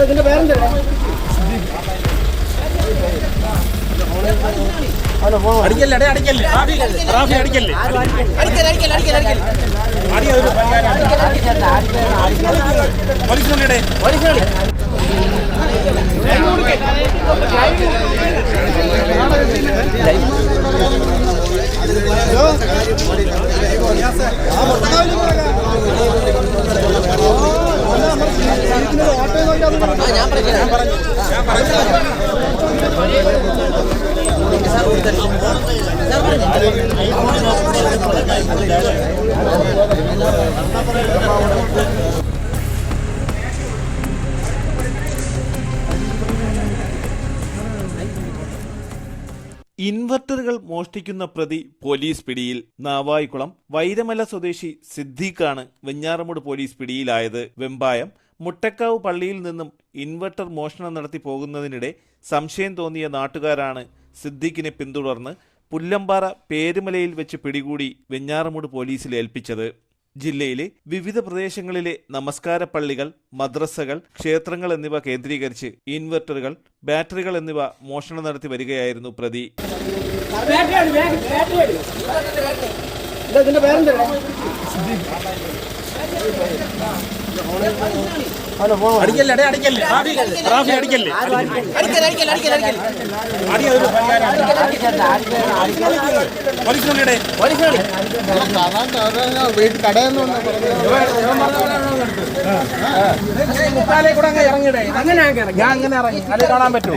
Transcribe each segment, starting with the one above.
ഇതിന്റെ പേരെന്താ അടിക്കല്ലേ അടേ അടിക്കല്ലേ റാഫി റാഫി അടിക്കല്ലേ അടി അതൊരു പോലീസ് ഇൻവെർട്ടറുകൾ മോഷ്ടിക്കുന്ന പ്രതി പോലീസ് പിടിയിൽ നാവായിക്കുളം വൈരമല സ്വദേശി സിദ്ദീഖാണ് വെഞ്ഞാറമൂട് പോലീസ് പിടിയിലായത് വെമ്പായം മുട്ടക്കാവ് പള്ളിയിൽ നിന്നും ഇൻവെർട്ടർ മോഷണം നടത്തി പോകുന്നതിനിടെ സംശയം തോന്നിയ നാട്ടുകാരാണ് സിദ്ദീഖിനെ പിന്തുടർന്ന് പുല്ലമ്പാറ പേരുമലയിൽ വെച്ച് പിടികൂടി വെഞ്ഞാറമൂട് പോലീസിൽ ഏൽപ്പിച്ചത്. ജില്ലയിലെ വിവിധ പ്രദേശങ്ങളിലെ നമസ്കാര പള്ളികൾ മദ്രസകൾ ക്ഷേത്രങ്ങൾ എന്നിവ കേന്ദ്രീകരിച്ച് ഇൻവെർട്ടറുകൾ ബാറ്ററികൾ എന്നിവ മോഷണം നടത്തി വരികയായിരുന്നു പ്രതി. അടിക്കല്ലേ അടേ അടിക്കല്ലേ. റാഫി റാഫി അടിക്കല്ലേ. അടി അതൊരു പോലീസ് കൊണ്ടിടെ വീട്ടിൽ കടയെന്ന് മുക്കാലേ കൂടെ അങ്ങ് ഇറങ്ങിയിടേ അങ്ങനെ ഞാൻ അങ്ങനെ ഇറങ്ങി അത് കാണാൻ പറ്റുമോ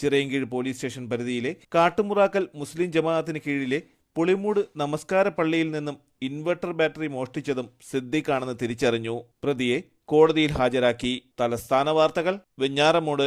ചിറയൻകീഴ് പോലീസ് സ്റ്റേഷൻ പരിധിയിലെ കാട്ടുമുറാക്കൽ മുസ്ലിം ജമാഅത്തിന് കീഴിലെ പുളിമൂട് നമസ്കാര പള്ളിയിൽ നിന്നും ഇൻവെർട്ടർ ബാറ്ററി മോഷ്ടിച്ചതും സിദ്ദിഖാണെന്ന് തിരിച്ചറിഞ്ഞു പ്രതിയെ കോടതിയിൽ ഹാജരാക്കി. തലസ്ഥാന വാർത്തകൾ വെഞ്ഞാറമൂട്.